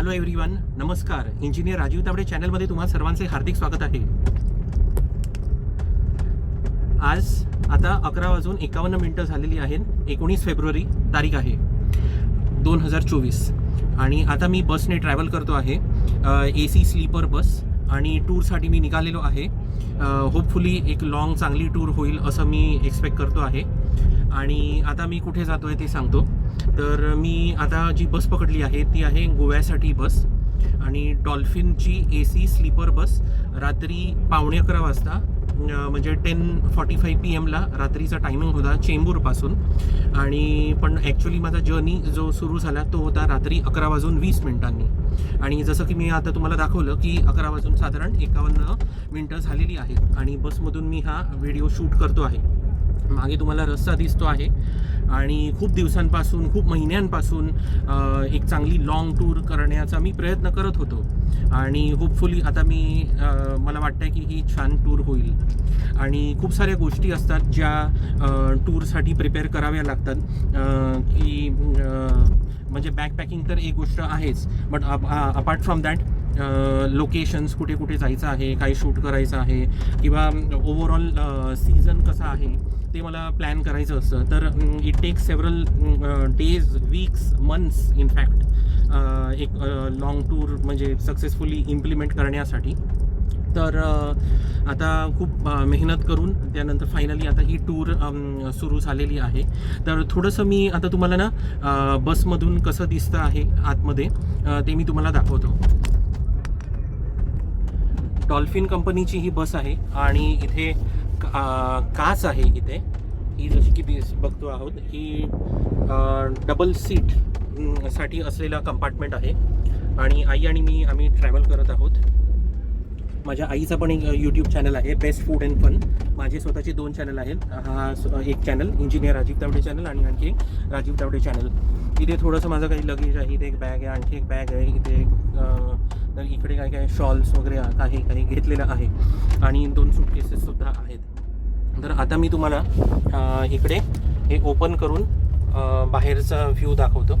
Hello everyone नमस्कार. Engineer Rajiv Tawde चॅनलमध्ये तुम्हा सर्वांचे हार्दिक स्वागत आहे. आज आता अकरा वाजून एकावन्न मिनटं झालेली आहेत. एकोणीस फेब्रुवारी तारीख आहे. दोन हजार चोवीस. आणि आता मी बसने ट्रॅव्हल करतो आहे. ए सी स्लीपर बस आणि टूरसाठी मी निघालेलो आहे. होपफुली एक लॉंग चांगली टूर होईल असं मी एक्सपेक्ट करतो आहे. आणि आता मी कुठे जातो आहे ते सांगतो. तर मी आता जी बस पकडली आहे ती आहे गोव्यासाठी बस आणि डॉल्फिनची ए सी स्लीपर बस रात्री पावणे अकरा वाजता म्हणजे टेन फॉर्टी फाय पी एमला रात्रीचा टायमिंग होता चेंबूरपासून. आणि पण ॲक्च्युली माझा जर्नी जो सुरू झाला तो होता रात्री अकरा वाजून वीस मिनिटांनी. आणि जसं की मी आता तुम्हाला दाखवलं की अकरा वाजून साधारण एकावन्न मिनटं झालेली आहेत आणि बसमधून मी हा व्हिडिओ शूट करतो आहे. मागे तुम्हाला रस्ता दिसतो आहे. आणि खूप दिवसांपासून खूप महिन्यांपासून एक चांगली लाँग टूर करण्याचा मी प्रयत्न करत होतो. आणि होपफुली आता मी मला वाटतं की ही छान टूर होईल. आणि खूप साऱ्या गोष्टी असतात ज्या टूरसाठी प्रिपेअर कराव्या लागतात. की म्हणजे बॅकपॅकिंग तर एक गोष्ट आहेच. But apart from that locations कुठे कुठे जायचं आहे काही शूट करायचं आहे किंवा ओव्हरऑल सीझन कसा आहे ते मला प्लॅन करायचं असतं. तर it take several days weeks months in fact एक लाँग टूर म्हणजे सक्सेसफुली इम्प्लिमेंट करण्यासाठी. तर आता खूप मेहनत करून त्यानंतर फायनली आता ही टूर सुरू झालेली आहे. तर थोडंसं मी आता तुम्हाला ना बसमधून कसं दिसतं आहे आतमध्ये ते मी तुम्हाला दाखवतो. डॉल्फिन कंपनीची ही बस आहे आणि इथे काच आहे इथे. ही जशी की दिस बघतो आहोत ही डबल सीटसाठी असलेला कंपार्टमेंट आहे. आणि आई आणि मी आम्ही ट्रॅव्हल करत आहोत. माझ्या आईचा पण एक यूट्यूब चॅनल आहे बेस्ट फूड अँड फन माझे स्वतःचे दोन चॅनल आहेत. हा स- एक channel engineer Rajiv Tawde channel आणि आणखी एक राजीव तावडे चॅनल इथे थोडंसं माझं काही लगेज आहे इथे एक बॅग आहे आणखी एक बॅग आहे इथे तर इकडे काय काय शॉल्स वगैरे आहे काही घेतलेलं आहे. आणि दोन सुटकेसेससुद्धा आहेत. तर आता मी तुम्हाला इकडे हे ओपन करून बाहेरचा व्ह्यू दाखवतो.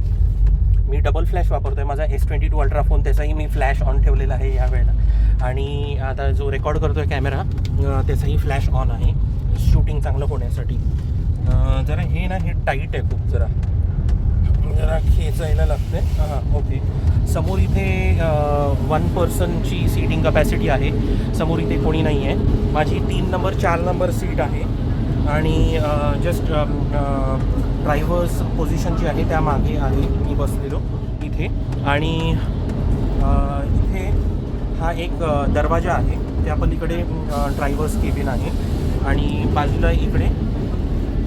मी डबल फ्लॅश वापरतो आहे माझा S twenty two ultra phone त्याचाही मी फ्लॅश ऑन ठेवलेला आहे या वेळेला. आणि आता जो रेकॉर्ड करतो आहे कॅमेरा त्याचाही फ्लॅश ऑन आहे. शूटिंग चांगलं होण्यासाठी. जरा हे ना हे टाईट आहे खूप जरा. जरा खेचायला लागते हां. ओके. समोर इथे वन पर्सनची सीटिंग कपॅसिटी आहे. समोर इथे कोणी नाही आहे माझी तीन नंबर चार नंबर सीट आहे. आणि जस्ट ड्रायव्हर्स पोझिशन जी आहे त्या मागे आहे. मी बसलेलो इथे. आणि इथे हा एक दरवाजा आहे. त्या पलीकडे ड्रायव्हर्स केबिन आहे. आणि बाजूला इकडे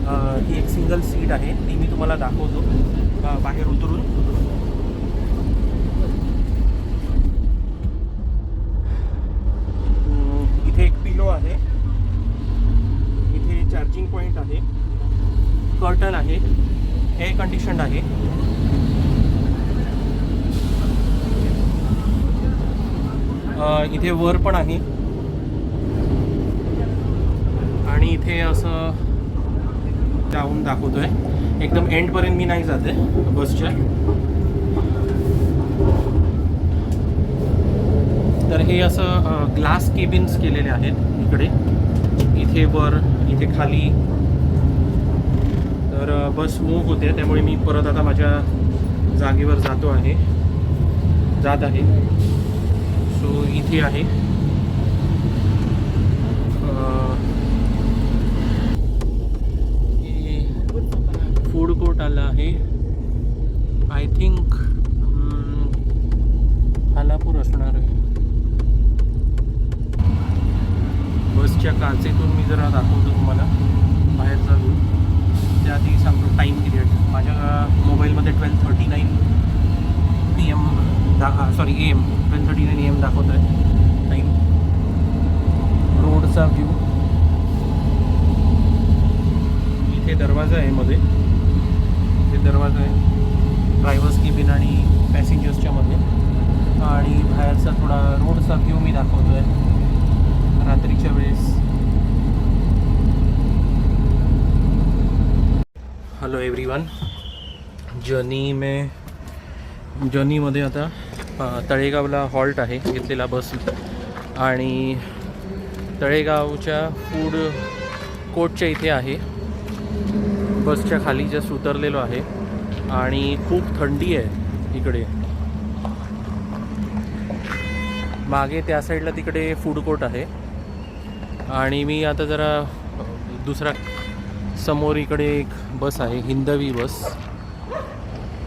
ही एक सिंगल सीट आहे. ती मी तुम्हाला दाखवतो. बाहेर उतरून. इथे एक पिलो आहे. इथे चार्जिंग पॉईंट आहे. कर्टन आहे. एअर कंडिशन आहे. इथे वर पण आहे. आणि इथे असं जाऊन दाखवतोय. एकदम एंडपर्यंत मी नाही जाते बसच्या. तर हे असं ग्लास केबिन्स केलेले आहेत इकडे. इथे वर इथे खाली. तर बस मूव्ह होते त्यामुळे मी परत आता माझ्या जागेवर जातो आहे. जात आहे. सो इथे आहे फूड कोर्ट आलं आहे आय थिंक हालापूर असणार आहे बसच्या काचेतून मी जरा दाखवतो तुम्हाला. बाहेरचा व्ह्यू त्याआधी सांगतो टाईम पिरियड माझ्या मोबाईलमध्ये twelve thirty nine P M दा sorry A M twelve thirty nine A M दाखवतो आहे टाईम रोडचा व्ह्यू इथे दरवाजा आहे मध्ये. इथे दरवाजा आहे. ड्रायव्हर्स केबिन आणि पॅसेंजर्सच्या मध्ये. आणि बाहेरचा थोडा रोडचा व्ह्यू मी दाखवतो आहे रात्रीच्या वेळेस हेलो एवरीवन जर्नी में जर्नीमध्ये आता तळेगावला हॉल्ट आहे घेतलेला बस आणि तळेगावच्या फूड कोर्टच्या इथे आहे. बसच्या खाली जस्ट उतरलेलो आहे. आणि खूप थंडी आहे इकडे. मागे त्या साईडला तिकडे फूड कोर्ट आहे. आणि मी आता जरा दुसरा समोर इकडे एक बस आहे हिंदवी बस.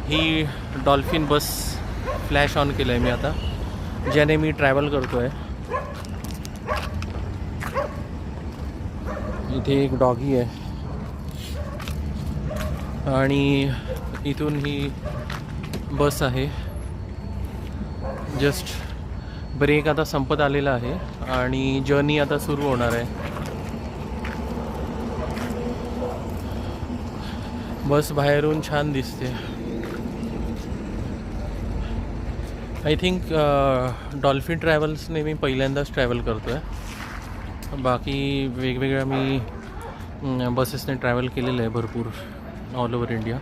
ही डॉल्फिन बस फ्लॅश ऑन केलं आहे मी आता ज्याने मी ट्रॅव्हल करतो आहे इथे एक डॉगी आहे. आणि इथून ही बस आहे. जस्ट ब्रेक आता संपत आलेला आहे आणि जर्नी आता सुरू होणार आहे. बस बाहर छान दिसते. आई थिंक डॉल्फिन ट्रैवल्स ने मी पहिल्यांदाच ट्रैवल करते आहे बाकी वेगवेगे मी बसेस ने ट्रैवल के लिए भरपूर ऑल ओवर इंडिया